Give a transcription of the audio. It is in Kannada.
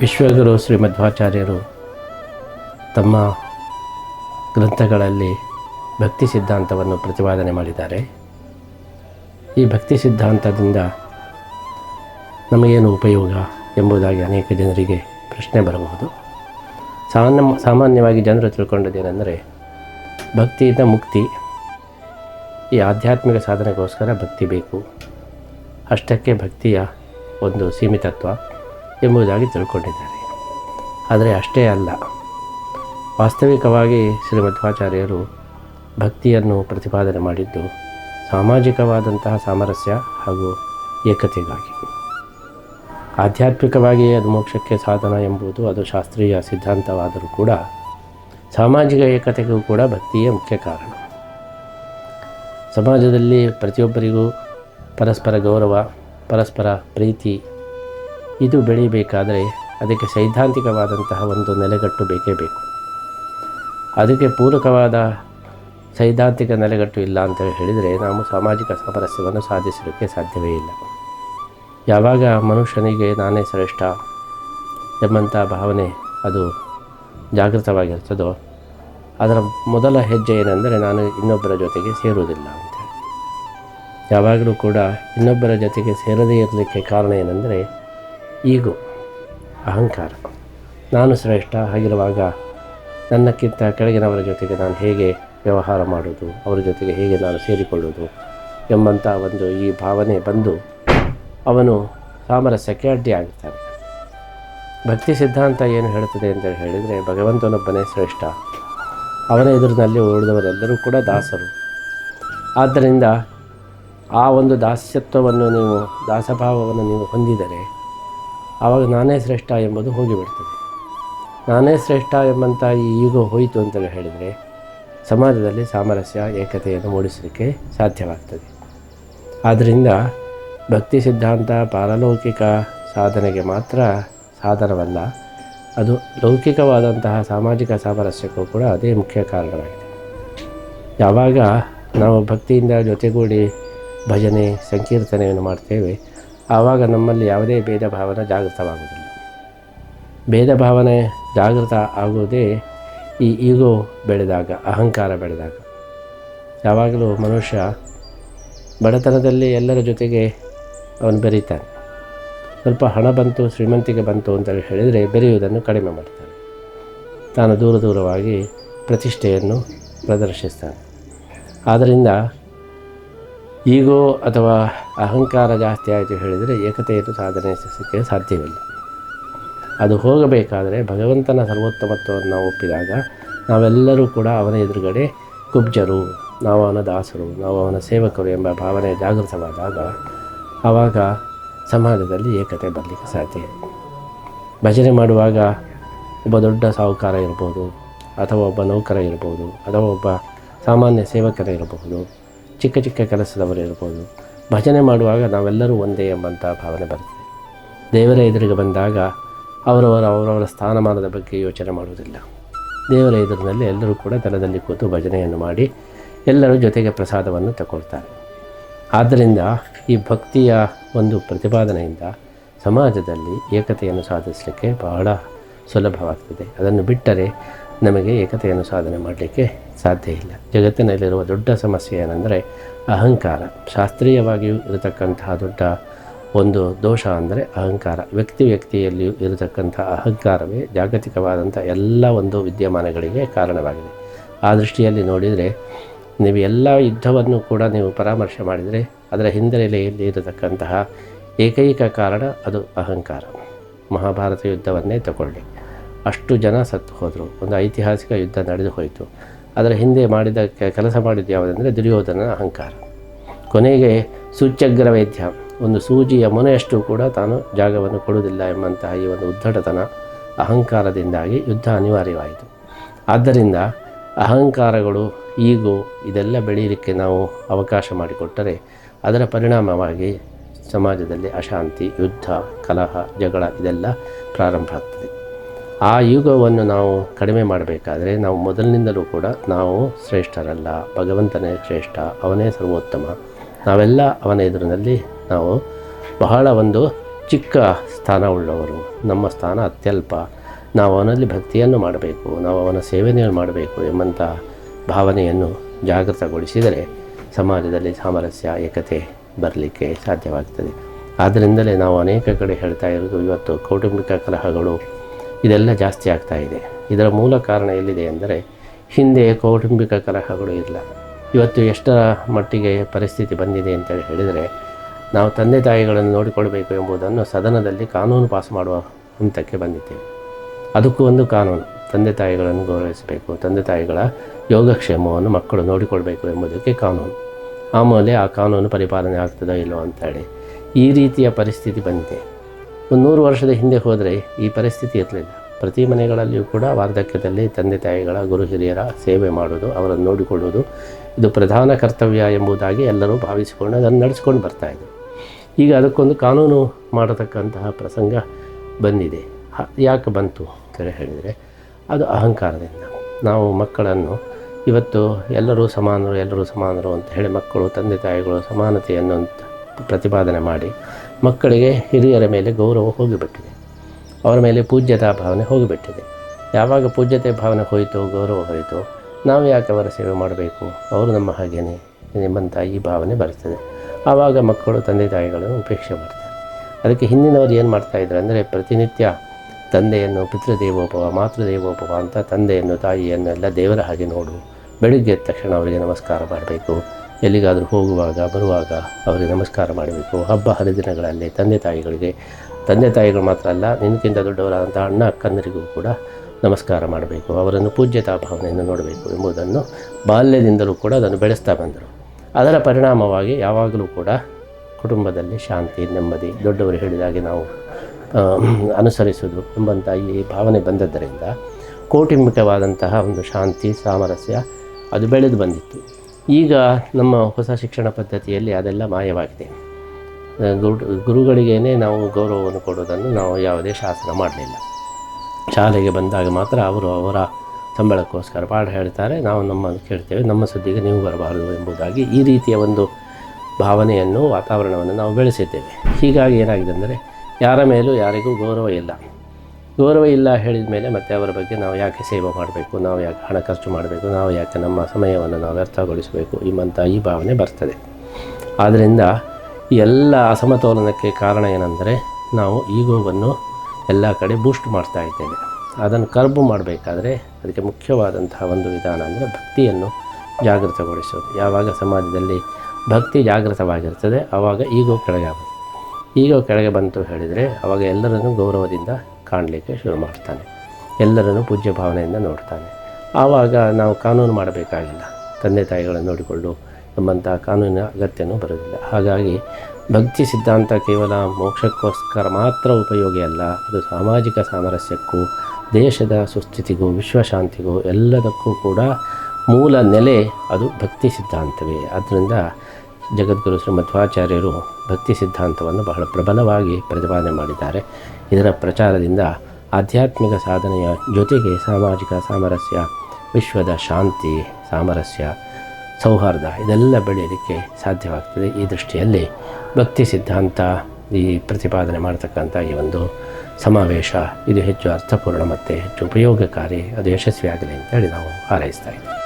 ವಿಶ್ವಗುರು ಶ್ರೀ ಮಧ್ವಾಚಾರ್ಯರು ತಮ್ಮ ಗ್ರಂಥಗಳಲ್ಲಿ ಭಕ್ತಿ ಸಿದ್ಧಾಂತವನ್ನು ಪ್ರತಿಪಾದನೆ ಮಾಡಿದ್ದಾರೆ. ಈ ಭಕ್ತಿ ಸಿದ್ಧಾಂತದಿಂದ ನಮಗೇನು ಉಪಯೋಗ ಎಂಬುದಾಗಿ ಅನೇಕ ಜನರಿಗೆ ಪ್ರಶ್ನೆ ಬರಬಹುದು. ಸಾಮಾನ್ಯ, ಸಾಮಾನ್ಯವಾಗಿ ಜನರು ತಿಳ್ಕೊಂಡದ್ದೇನೆಂದರೆ ಭಕ್ತಿಯಿಂದ ಮುಕ್ತಿ, ಈ ಆಧ್ಯಾತ್ಮಿಕ ಸಾಧನೆಗೋಸ್ಕರ ಭಕ್ತಿ ಬೇಕು. ಅಷ್ಟಕ್ಕೆ ಭಕ್ತಿಯ ಒಂದು ಸೀಮಿತತ್ವ. ಎಂಬುದಾಗಿ ತಿಳ್ಕೊಂಡಿದ್ದಾರೆ. ಆದರೆ ಅಷ್ಟೇ ಅಲ್ಲ, ವಾಸ್ತವಿಕವಾಗಿ ಶ್ರೀಮಧ್ವಾಚಾರ್ಯರು ಭಕ್ತಿಯನ್ನು ಪ್ರತಿಪಾದನೆ ಮಾಡಿದ್ದು ಸಾಮಾಜಿಕವಾದಂತಹ ಸಾಮರಸ್ಯ ಹಾಗೂ ಏಕತೆಗಾಗಿ. ಆಧ್ಯಾತ್ಮಿಕವಾಗಿ ಅದು ಮೋಕ್ಷಕ್ಕೆ ಸಾಧನ ಎಂಬುದು ಅದು ಶಾಸ್ತ್ರೀಯ ಸಿದ್ಧಾಂತವಾದರೂ ಕೂಡ ಸಾಮಾಜಿಕ ಏಕತೆಗೂ ಕೂಡ ಭಕ್ತಿಯೇ ಮುಖ್ಯ ಕಾರಣ. ಸಮಾಜದಲ್ಲಿ ಪ್ರತಿಯೊಬ್ಬರಿಗೂ ಪರಸ್ಪರ ಗೌರವ, ಪರಸ್ಪರ ಪ್ರೀತಿ ಇದು ಬೆಳೀಬೇಕಾದರೆ ಅದಕ್ಕೆ ಸೈದ್ಧಾಂತಿಕವಾದಂತಹ ಒಂದು ನೆಲೆಗಟ್ಟು ಬೇಕೇ ಬೇಕು. ಅದಕ್ಕೆ ಪೂರಕವಾದ ಸೈದ್ಧಾಂತಿಕ ನೆಲೆಗಟ್ಟು ಇಲ್ಲ ಅಂತ ಹೇಳಿದರೆ ನಾವು ಸಾಮಾಜಿಕ ಸಾಮರಸ್ಯವನ್ನು ಸಾಧಿಸಲಿಕ್ಕೆ ಸಾಧ್ಯವೇ ಇಲ್ಲ. ಯಾವಾಗ ಮನುಷ್ಯನಿಗೆ ನಾನೇ ಶ್ರೇಷ್ಠ ಎಂಬಂಥ ಭಾವನೆ ಅದು ಜಾಗೃತವಾಗಿರ್ತದೋ, ಅದರ ಮೊದಲ ಹೆಜ್ಜೆ ಏನೆಂದರೆ ನಾನು ಇನ್ನೊಬ್ಬರ ಜೊತೆಗೆ ಸೇರುವುದಿಲ್ಲ ಅಂತ ಯಾವಾಗಲೂ ಕೂಡ ಇನ್ನೊಬ್ಬರ ಜೊತೆಗೆ ಸೇರದೇ ಇರಲಿಕ್ಕೆ ಕಾರಣ ಏನೆಂದರೆ ಈಗೋ, ಅಹಂಕಾರ. ನಾನು ಶ್ರೇಷ್ಠ ಹಾಗಿರುವಾಗ ನನ್ನಕ್ಕಿಂತ ಕೆಳಗಿನವರ ಜೊತೆಗೆ ನಾನು ಹೇಗೆ ವ್ಯವಹಾರ ಮಾಡೋದು ಅವರ ಜೊತೆಗೆ ಹೇಗೆ ನಾನು ಸೇರಿಕೊಳ್ಳೋದು ಎಂಬಂಥ ಒಂದು ಈ ಭಾವನೆ ಬಂದು ಅವನು ಸಾಮರಸ್ಯಕ್ಕೆ ಅಡ್ಡಿಯಾಗುತ್ತಾನೆ ಭಕ್ತಿ ಸಿದ್ಧಾಂತ ಏನು ಹೇಳುತ್ತದೆ ಅಂತ ಹೇಳಿದರೆ, ಭಗವಂತನೊಬ್ಬನೇ ಶ್ರೇಷ್ಠ. ಅವನ ಎದುರಿನಲ್ಲಿ ಉಳಿದವರೆಲ್ಲರೂ ಕೂಡ ದಾಸರು. ಆದ್ದರಿಂದ ಆ ಒಂದು ದಾಸ್ಯತ್ವವನ್ನು ನೀವು, ದಾಸಭಾವವನ್ನು ನೀವು ಹೊಂದಿದರೆ ಆವಾಗ ನಾನೇ ಶ್ರೇಷ್ಠ ಎಂಬುದು ಹೋಗಿಬಿಡ್ತದೆ. ನಾನೇ ಶ್ರೇಷ್ಠ ಎಂಬಂಥ ಈ ಈಗೋ ಹೋಯಿತು ಅಂತೇಳಿ ಹೇಳಿದರೆ ಸಮಾಜದಲ್ಲಿ ಸಾಮರಸ್ಯ, ಏಕತೆಯನ್ನು ಮೂಡಿಸಲಿಕ್ಕೆ ಸಾಧ್ಯವಾಗ್ತದೆ. ಆದ್ದರಿಂದ ಭಕ್ತಿ ಸಿದ್ಧಾಂತ ಪಾರಲೌಕಿಕ ಸಾಧನೆಗೆ ಮಾತ್ರ ಸಾಧನವಲ್ಲ, ಅದು ಲೌಕಿಕವಾದಂತಹ ಸಾಮಾಜಿಕ ಸಾಮರಸ್ಯಕ್ಕೂ ಕೂಡ ಅದೇ ಮುಖ್ಯ ಕಾರಣವಾಗಿದೆ. ಯಾವಾಗ ನಾವು ಭಕ್ತಿಯಿಂದ ಜೊತೆಗೂಡಿ ಭಜನೆ, ಸಂಕೀರ್ತನೆಯನ್ನು ಮಾಡ್ತೇವೆ ಆವಾಗ ನಮ್ಮಲ್ಲಿ ಯಾವುದೇ ಭೇದ ಭಾವನೆ ಜಾಗೃತವಾಗುವುದಿಲ್ಲ. ಭೇದ ಭಾವನೆ ಜಾಗೃತ ಆಗುವುದೇ ಈ ಈಗೋ ಬೆಳೆದಾಗ, ಅಹಂಕಾರ ಬೆಳೆದಾಗ. ಯಾವಾಗಲೂ ಮನುಷ್ಯ ಬಡತನದಲ್ಲಿ ಎಲ್ಲರ ಜೊತೆಗೆ ಅವನು ಬೆರೀತಾನೆ. ಸ್ವಲ್ಪ ಹಣ ಬಂತು, ಶ್ರೀಮಂತಿಗೆ ಬಂತು ಅಂತ ಹೇಳಿದರೆ ಬೆರೆಯುವುದನ್ನು ಕಡಿಮೆ ಮಾಡ್ತಾನೆ. ತಾನು ದೂರ ದೂರವಾಗಿ ಪ್ರತಿಷ್ಠೆಯನ್ನು ಪ್ರದರ್ಶಿಸ್ತಾನೆ. ಆದ್ದರಿಂದ ಈಗೋ ಅಥವಾ ಅಹಂಕಾರ ಜಾಸ್ತಿ ಆಯಿತು ಹೇಳಿದರೆ ಏಕತೆಯನ್ನು ಸಾಧನೆ ಸಿಕ್ಕ ಸಾಧ್ಯವಿಲ್ಲ. ಅದು ಹೋಗಬೇಕಾದರೆ ಭಗವಂತನ ಸರ್ವೋತ್ತಮತ್ವವನ್ನು ಒಪ್ಪಿದಾಗ ನಾವೆಲ್ಲರೂ ಕೂಡ ಅವನ ಎದುರುಗಡೆ ಕುಬ್ಜರು, ನಾವು ಅವನ ದಾಸರು, ನಾವು ಅವನ ಸೇವಕರು ಎಂಬ ಭಾವನೆ ಜಾಗೃತವಾದಾಗ ಆವಾಗ ಸಮಾಜದಲ್ಲಿ ಏಕತೆ ಬರಲಿಕ್ಕೆ ಸಾಧ್ಯ. ಭಜನೆ ಮಾಡುವಾಗ ಒಬ್ಬ ದೊಡ್ಡ ಸಾಹುಕಾರ ಇರ್ಬೋದು, ಅಥವಾ ಒಬ್ಬ ನೌಕರ ಇರ್ಬೋದು, ಅಥವಾ ಒಬ್ಬ ಸಾಮಾನ್ಯ ಸೇವಕರ ಇರಬಹುದು ಚಿಕ್ಕ ಚಿಕ್ಕ ಕೆಲಸದವರು ಇರ್ಬೋದು. ಭಜನೆ ಮಾಡುವಾಗ ನಾವೆಲ್ಲರೂ ಒಂದೇ ಎಂಬಂಥ ಭಾವನೆ ಬರುತ್ತೆ ದೇವರ ಎದುರಿಗೆ ಬಂದಾಗ ಅವರವರ ಅವರವರ ಸ್ಥಾನಮಾನದ ಬಗ್ಗೆ ಯೋಚನೆ ಮಾಡುವುದಿಲ್ಲ. ದೇವರ ಎದುರಿನಲ್ಲಿ ಎಲ್ಲರೂ ಕೂಡ ದನದಲ್ಲಿ ಕೂತು ಭಜನೆಯನ್ನು ಮಾಡಿ ಎಲ್ಲರೂ ಜೊತೆಗೆ ಪ್ರಸಾದವನ್ನು ತಗೊಳ್ತಾರೆ ಆದ್ದರಿಂದ ಈ ಭಕ್ತಿಯ ಒಂದು ಪ್ರತಿಪಾದನೆಯಿಂದ ಸಮಾಜದಲ್ಲಿ ಏಕತೆಯನ್ನು ಸಾಧಿಸಲಿಕ್ಕೆ ಬಹಳ ಸುಲಭವಾಗ್ತದೆ. ಅದನ್ನು ಬಿಟ್ಟರೆ ನಮಗೆ ಏಕತೆಯನ್ನು ಸಾಧನೆ ಮಾಡಲಿಕ್ಕೆ ಸಾಧ್ಯ ಇಲ್ಲ. ಜಗತ್ತಿನಲ್ಲಿರುವ ದೊಡ್ಡ ಸಮಸ್ಯೆ ಏನೆಂದರೆ ಅಹಂಕಾರ. ಶಾಸ್ತ್ರೀಯವಾಗಿಯೂ ಇರತಕ್ಕಂತಹ ದೊಡ್ಡ ಒಂದು ದೋಷ ಅಂದರೆ ಅಹಂಕಾರ. ವ್ಯಕ್ತಿ ವ್ಯಕ್ತಿಯಲ್ಲಿಯೂ ಇರತಕ್ಕಂಥ ಅಹಂಕಾರವೇ ಜಾಗತಿಕವಾದಂಥ ಎಲ್ಲ ಒಂದು ವಿದ್ಯಮಾನಗಳಿಗೆ ಕಾರಣವಾಗಿದೆ. ಆ ದೃಷ್ಟಿಯಲ್ಲಿ ನೋಡಿದರೆ ನೀವು ಎಲ್ಲ ಯುದ್ಧವನ್ನು ಕೂಡ ನೀವು ಪರಾಮರ್ಶೆ ಮಾಡಿದರೆ ಅದರ ಹಿನ್ನೆಲೆಯಲ್ಲಿ ಇರತಕ್ಕಂತಹ ಏಕೈಕ ಕಾರಣ ಅದು ಅಹಂಕಾರ. ಮಹಾಭಾರತ ಯುದ್ಧವನ್ನೇ ತಗೊಳ್ಳಿ. ಅಷ್ಟು ಜನ ಸತ್ತು ಹೋದರು. ಒಂದು ಐತಿಹಾಸಿಕ ಯುದ್ಧ ನಡೆದು ಹೋಯಿತು. ಅದರ ಹಿಂದೆ ಮಾಡಿದ ಕೆಲಸ ಮಾಡಿದ್ದು ಯಾವುದಂದರೆ ದುರ್ಯೋಧನ ಅಹಂಕಾರ. ಕೊನೆಗೆ ಸೂಚ್ಯಗ್ರ ವೈದ್ಯ. ಒಂದು ಸೂಜಿಯ ಮೊನೆಯಷ್ಟು ಕೂಡ ತಾನು ಜಾಗವನ್ನು ಕೊಡುವುದಿಲ್ಲ ಎಂಬಂತಹ ಈ ಒಂದು ಉದ್ದಟತನ ಅಹಂಕಾರದಿಂದಾಗಿ ಯುದ್ಧ ಅನಿವಾರ್ಯವಾಯಿತು. ಆದ್ದರಿಂದ ಅಹಂಕಾರಗಳು ಈಗೋ ಇದೆಲ್ಲ ಬೆಳೆಯಲಿಕ್ಕೆ ನಾವು ಅವಕಾಶ ಮಾಡಿಕೊಟ್ಟರೆ ಅದರ ಪರಿಣಾಮವಾಗಿ ಸಮಾಜದಲ್ಲಿ ಅಶಾಂತಿ, ಯುದ್ಧ, ಕಲಹ, ಜಗಳ ಇದೆಲ್ಲ ಪ್ರಾರಂಭ ಆಗ್ತದೆ. ಆ ಯುಗವನ್ನು ನಾವು ಕಡಿಮೆ ಮಾಡಬೇಕಾದ್ರೆ ನಾವು ಮೊದಲಿನಿಂದಲೂ ಕೂಡ ನಾವು ಶ್ರೇಷ್ಠರಲ್ಲ, ಭಗವಂತನೇ ಶ್ರೇಷ್ಠ, ಅವನೇ ಸರ್ವೋತ್ತಮ. ನಾವೆಲ್ಲ ಅವನ ಎದುರಿನಲ್ಲಿ ನಾವು ಬಹಳ ಒಂದು ಚಿಕ್ಕ ಸ್ಥಾನ ಉಳ್ಳವರು. ನಮ್ಮ ಸ್ಥಾನ ಅತ್ಯಲ್ಪ. ನಾವು ಅವನಲ್ಲಿ ಭಕ್ತಿಯನ್ನು ಮಾಡಬೇಕು, ನಾವು ಅವನ ಸೇವನೆಯನ್ನು ಮಾಡಬೇಕು ಎಂಬಂಥ ಭಾವನೆಯನ್ನು ಜಾಗೃತಗೊಳಿಸಿದರೆ ಸಮಾಜದಲ್ಲಿ ಸಾಮರಸ್ಯ, ಏಕತೆ ಬರಲಿಕ್ಕೆ ಸಾಧ್ಯವಾಗ್ತದೆ. ಆದ್ದರಿಂದಲೇ ನಾವು ಅನೇಕ ಕಡೆ ಹೇಳ್ತಾ ಇರೋದು ಇವತ್ತು ಕೌಟುಂಬಿಕ ಕಲಹಗಳು ಇದೆಲ್ಲ ಜಾಸ್ತಿ ಆಗ್ತಾ ಇದೆ. ಇದರ ಮೂಲ ಕಾರಣ ಎಲ್ಲಿದೆ ಅಂದರೆ ಹಿಂದೆ ಕೌಟುಂಬಿಕ ಕಲಹಗಳು ಇಲ್ಲ ಇವತ್ತು ಎಷ್ಟರ ಮಟ್ಟಿಗೆ ಪರಿಸ್ಥಿತಿ ಬಂದಿದೆ ಅಂತೇಳಿ ಹೇಳಿದರೆ, ನಾವು ತಂದೆ ತಾಯಿಗಳನ್ನು ನೋಡಿಕೊಳ್ಬೇಕು ಎಂಬುದನ್ನು ಸದನದಲ್ಲಿ ಕಾನೂನು ಪಾಸ್ ಮಾಡುವ ಹಂತಕ್ಕೆ ಬಂದಿದ್ದೇವೆ. ಅದಕ್ಕೂ ಒಂದು ಕಾನೂನು, ತಂದೆ ತಾಯಿಗಳನ್ನು ಗೌರವಿಸಬೇಕು, ತಂದೆ ತಾಯಿಗಳ ಯೋಗಕ್ಷೇಮವನ್ನು ಮಕ್ಕಳು ನೋಡಿಕೊಳ್ಬೇಕು ಎಂಬುದಕ್ಕೆ ಕಾನೂನು. ಆಮೇಲೆ ಆ ಕಾನೂನು ಪರಿಪಾಲನೆ ಆಗ್ತದೋ ಇಲ್ಲೋ ಅಂತೇಳಿ ಈ ರೀತಿಯ ಪರಿಸ್ಥಿತಿ ಬಂದಿದೆ. ಒಂದು ನೂರು ವರ್ಷದ ಹಿಂದೆ ಹೋದರೆ ಈ ಪರಿಸ್ಥಿತಿ ಇರಲಿಲ್ಲ. ಪ್ರತಿ ಮನೆಗಳಲ್ಲಿಯೂ ಕೂಡ ವಾರ್ಧಕ್ಯದಲ್ಲಿ ತಂದೆ ತಾಯಿಗಳ, ಗುರು ಹಿರಿಯರ ಸೇವೆ ಮಾಡೋದು ಅವರನ್ನು ನೋಡಿಕೊಳ್ಳುವುದು, ಇದು ಪ್ರಧಾನ ಕರ್ತವ್ಯ ಎಂಬುದಾಗಿ ಎಲ್ಲರೂ ಭಾವಿಸಿಕೊಂಡು ಅದನ್ನು ನಡೆಸ್ಕೊಂಡು ಬರ್ತಾಯಿದ್ರು ಈಗ ಅದಕ್ಕೊಂದು ಕಾನೂನು ಮಾಡತಕ್ಕಂತಹ ಪ್ರಸಂಗ ಬಂದಿದೆ. ಯಾಕೆ ಬಂತು ಅಂತೇಳಿ ಹೇಳಿದರೆ, ಅದು ಅಹಂಕಾರದಿಂದ. ನಾವು ಮಕ್ಕಳನ್ನು, ಇವತ್ತು ಎಲ್ಲರೂ ಸಮಾನರು ಎಲ್ಲರೂ ಸಮಾನರು ಅಂತ ಹೇಳಿ ಮಕ್ಕಳು, ತಂದೆ ತಾಯಿಗಳು ಸಮಾನತೆಯನ್ನು ಅಂತ ಪ್ರತಿಪಾದನೆ ಮಾಡಿ ಮಕ್ಕಳಿಗೆ ಹಿರಿಯರ ಮೇಲೆ ಗೌರವ ಹೋಗಿಬಿಟ್ಟಿದೆ. ಅವರ ಮೇಲೆ ಪೂಜ್ಯತಾ ಭಾವನೆ ಹೋಗಿಬಿಟ್ಟಿದೆ. ಯಾವಾಗ ಪೂಜ್ಯತೆ ಭಾವನೆ ಹೋಯಿತು, ಗೌರವ ಹೋಯಿತು, ನಾವು ಯಾಕೆ ಅವರ ಸೇವೆ ಮಾಡಬೇಕು? ಅವರು ನಮ್ಮ ಹಾಗೇನೆ ನಿಮ್ಮಂಥ ಈ ಭಾವನೆ ಬರ್ತದೆ ಆವಾಗ ಮಕ್ಕಳು, ತಂದೆ, ತಾಯಿಗಳನ್ನು ಉಪೇಕ್ಷೆ ಮಾಡ್ತಾರೆ. ಅದಕ್ಕೆ ಹಿಂದಿನವರು ಏನು ಮಾಡ್ತಾಯಿದ್ರು ಅಂದರೆ, ಪ್ರತಿನಿತ್ಯ ತಂದೆಯನ್ನು ಪಿತೃದೇವೋಪವ ಮಾತೃದೇವೋಪವ ಅಂತ ತಂದೆಯನ್ನು ತಾಯಿಯನ್ನು ಎಲ್ಲ ದೇವರ ಹಾಗೆ ನೋಡು. ಬೆಳಿಗ್ಗೆ ತಕ್ಷಣ ಅವರಿಗೆ ನಮಸ್ಕಾರ ಮಾಡಬೇಕು. ಎಲ್ಲಿಗಾದರೂ ಹೋಗುವಾಗ, ಬರುವಾಗ ಅವರಿಗೆ ನಮಸ್ಕಾರ ಮಾಡಬೇಕು. ಹಬ್ಬ ಹರಿದಿನಗಳಲ್ಲಿ ತಂದೆ ತಾಯಿಗಳಿಗೆ, ತಂದೆ ತಾಯಿಗಳು ಮಾತ್ರ ಅಲ್ಲ ನಿನಗಿಂತ ದೊಡ್ಡವರಾದಂಥ ಅಣ್ಣ ಅಕ್ಕಂದರಿಗೂ ಕೂಡ ನಮಸ್ಕಾರ ಮಾಡಬೇಕು. ಅವರನ್ನು ಪೂಜ್ಯತಾ ಭಾವನೆಯನ್ನು ನೋಡಬೇಕು ಎಂಬುದನ್ನು ಬಾಲ್ಯದಿಂದಲೂ ಕೂಡ ಅದನ್ನು ಬೆಳೆಸ್ತಾ ಬಂದರು. ಅದರ ಪರಿಣಾಮವಾಗಿ ಯಾವಾಗಲೂ ಕೂಡ ಕುಟುಂಬದಲ್ಲಿ ಶಾಂತಿ, ನೆಮ್ಮದಿ, ದೊಡ್ಡವರು ಹೇಳಿದಾಗೆ ನಾವು ಅನುಸರಿಸುವುದು ಎಂಬಂಥ ಈ ಭಾವನೆ ಬಂದದ್ದರಿಂದ ಕೌಟುಂಬಿಕವಾದಂತಹ ಒಂದು ಶಾಂತಿ, ಸಾಮರಸ್ಯ ಅದು ಬೆಳೆದು ಬಂದಿತ್ತು. ಈಗ ನಮ್ಮ ಹೊಸ ಶಿಕ್ಷಣ ಪದ್ಧತಿಯಲ್ಲಿ ಅದೆಲ್ಲ ಮಾಯವಾಗಿದೆ. ಗುರು, ಗುರುಗಳಿಗೇನೆ ನಾವು ಗೌರವವನ್ನು ಕೊಡೋದನ್ನು ನಾವು ಯಾವುದೇ ಶಾಸನ ಮಾಡಲಿಲ್ಲ. ಶಾಲೆಗೆ ಬಂದಾಗ ಮಾತ್ರ ಅವರು ಅವರ ಸಂಬಳಕ್ಕೋಸ್ಕರ ಪಾಠ ಹೇಳ್ತಾರೆ, ನಾವು ನಮ್ಮ ಕೇಳ್ತೇವೆ, ನಮ್ಮ ಸುದ್ದಿಗೆ ನೀವು ಬರಬಾರದು ಎಂಬುದಾಗಿ ಈ ರೀತಿಯ ಒಂದು ಭಾವನೆಯನ್ನು ವಾತಾವರಣವನ್ನು ನಾವು ಬೆಳೆಸಿದ್ದೇವೆ. ಹೀಗಾಗಿ ಏನಾಗಿದೆ ಅಂದರೆ, ಯಾರ ಮೇಲೂ ಯಾರಿಗೂ ಗೌರವ ಇಲ್ಲ. ಗೌರವ ಇಲ್ಲ ಹೇಳಿದ ಮೇಲೆ ಮತ್ತೆ ಅವರ ಬಗ್ಗೆ ನಾವು ಯಾಕೆ ಸೇವೆ ಮಾಡಬೇಕು, ನಾವು ಯಾಕೆ ಹಣ ಖರ್ಚು ಮಾಡಬೇಕು, ನಾವು ಯಾಕೆ ನಮ್ಮ ಸಮಯವನ್ನು ನಾವು ವ್ಯರ್ಥಗೊಳಿಸಬೇಕು ಎಂಬಂಥ ಈ ಭಾವನೆ ಬರ್ತದೆ. ಆದ್ದರಿಂದ ಎಲ್ಲ ಅಸಮತೋಲನಕ್ಕೆ ಕಾರಣ ಏನೆಂದರೆ ನಾವು ಈಗೋವನ್ನು ಎಲ್ಲ ಕಡೆ ಬೂಸ್ಟ್ ಮಾಡ್ತಾ ಇದ್ದೇವೆ. ಅದನ್ನು ಕರ್ಬು ಮಾಡಬೇಕಾದ್ರೆ ಅದಕ್ಕೆ ಮುಖ್ಯವಾದಂತಹ ಒಂದು ವಿಧಾನ ಅಂದರೆ ಭಕ್ತಿಯನ್ನು ಜಾಗೃತಗೊಳಿಸೋದು. ಯಾವಾಗ ಸಮಾಜದಲ್ಲಿ ಭಕ್ತಿ ಜಾಗೃತವಾಗಿರ್ತದೆ ಆವಾಗ ಈಗೋ ಕೆಳಗೆ ಆಗುತ್ತೆ. ಈಗೋ ಕೆಳಗೆ ಬಂತು ಹೇಳಿದರೆ ಆವಾಗ ಎಲ್ಲರನ್ನು ಗೌರವದಿಂದ ಕಾಣಲಿಕ್ಕೆ ಶುರು ಮಾಡ್ತಾನೆ. ಎಲ್ಲರನ್ನು ಪೂಜ್ಯ ಭಾವನೆಯಿಂದ ನೋಡ್ತಾನೆ. ಆವಾಗ ನಾವು ಕಾನೂನು ಮಾಡಬೇಕಾಗಿಲ್ಲ. ತಂದೆ ತಾಯಿಗಳನ್ನು ನೋಡಿಕೊಂಡು ಎಂಬಂಥ ಕಾನೂನಿನ ಅಗತ್ಯನೂ ಬರೋದಿಲ್ಲ ಹಾಗಾಗಿ ಭಕ್ತಿ ಸಿದ್ಧಾಂತ ಕೇವಲ ಮೋಕ್ಷಕ್ಕೋಸ್ಕರ ಮಾತ್ರ ಉಪಯೋಗಿ ಅಲ್ಲ, ಅದು ಸಾಮಾಜಿಕ ಸಾಮರಸ್ಯಕ್ಕೂ, ದೇಶದ ಸುಸ್ಥಿತಿಗೂ, ವಿಶ್ವಶಾಂತಿಗೂ ಎಲ್ಲದಕ್ಕೂ ಕೂಡ ಮೂಲ ನೆಲೆ ಅದು ಭಕ್ತಿ ಸಿದ್ಧಾಂತವೇ. ಆದ್ದರಿಂದ ಜಗದ್ಗುರು ಶ್ರೀ ಮಧ್ವಾಚಾರ್ಯರು ಭಕ್ತಿ ಸಿದ್ಧಾಂತವನ್ನು ಬಹಳ ಪ್ರಬಲವಾಗಿ ಪ್ರತಿಪಾದನೆ ಮಾಡಿದ್ದಾರೆ. ಇದರ ಪ್ರಚಾರದಿಂದ ಆಧ್ಯಾತ್ಮಿಕ ಸಾಧನೆಯ ಜೊತೆಗೆ ಸಾಮಾಜಿಕ ಸಾಮರಸ್ಯ, ವಿಶ್ವದ ಶಾಂತಿ, ಸಾಮರಸ್ಯ, ಸೌಹಾರ್ದ ಇದೆಲ್ಲ ಬೆಳೆಯಲಿಕ್ಕೆ ಸಾಧ್ಯವಾಗ್ತದೆ. ಈ ದೃಷ್ಟಿಯಲ್ಲಿ ಭಕ್ತಿ ಸಿದ್ಧಾಂತ ಈ ಪ್ರತಿಪಾದನೆ ಮಾಡತಕ್ಕಂಥ ಈ ಒಂದು ಸಮಾವೇಶ ಇದು ಹೆಚ್ಚು ಅರ್ಥಪೂರ್ಣ ಮತ್ತು ಹೆಚ್ಚು ಉಪಯೋಗಕಾರಿ, ಅದು ಯಶಸ್ವಿಯಾಗಲಿ ಅಂತೇಳಿ ನಾವು ಹಾರೈಸ್ತಾ ಇದ್ದೀವಿ.